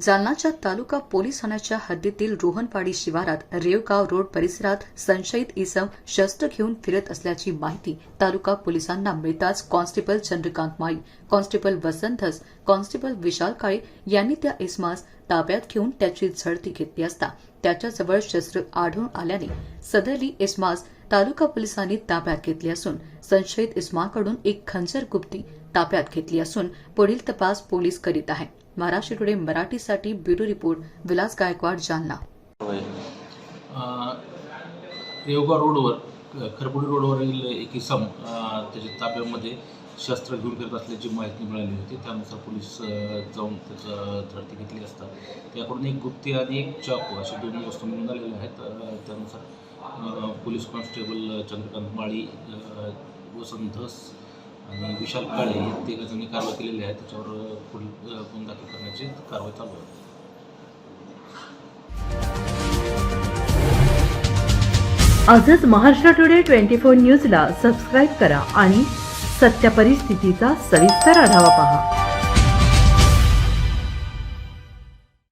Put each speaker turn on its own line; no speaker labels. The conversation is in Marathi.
जालनाच्या तालुका पोलीस ठाण्याच्या हद्दीतील रोहनवाडी शिवारात रेवगाव रोड परिसरात संशयित इसम शस्त्र घेऊन फिरत असल्याची माहिती तालुका पोलिसांना मिळताच कॉन्स्टेबल चंद्रकांत माळी कॉन्स्टेबल वसंतस कॉन्स्टेबल विशाल काळे यांनी त्या इसमास ताब्यात घेऊन त्याची झडती घेतली असता त्याच्याजवळ शस्त्र आढळून आल्याने सदरली इस्मास तालुका पोलिसांनी ताब्यात घेतली असून संशयित इस्माकडून एक खंजर गुप्ती ताब्यात घेतली असून पुढील तपास पोलीस करीत आहे महाराष्ट्र टुडे मराठीसाठी ब्युरो रिपोर्ट विलास गायकवाड जालना.
होय
रेवगाव रोडवर खरपुडी रोडवरील एक इसम त्याच्या ताब्यामध्ये शस्त्र घेऊन फिरत असल्याची माहिती मिळाली होती. त्यानुसार पोलीस जाऊन त्याचं झडती घेतली असता. त्याकडून एक गुप्ती आणि एक चाकू अशा दोन्ही वस्तू मिळून आलेल्या आहेत. त्यानुसार पोलीस कॉन्स्टेबल चंद्रकांत माळी वसंत धस आणि विशाल काळे हे तिघजणी कारवाई केलेली आहे. त्याच्यावर पुढील अ, दाखल करण्याची कारवाई चालू आहे.
आजच महाराष्ट्र टुडे ट्वेंटी फोर न्यूजला सबस्क्राईब करा आणि सत्य परिस्थितीचा सविस्तर आढावा पहा.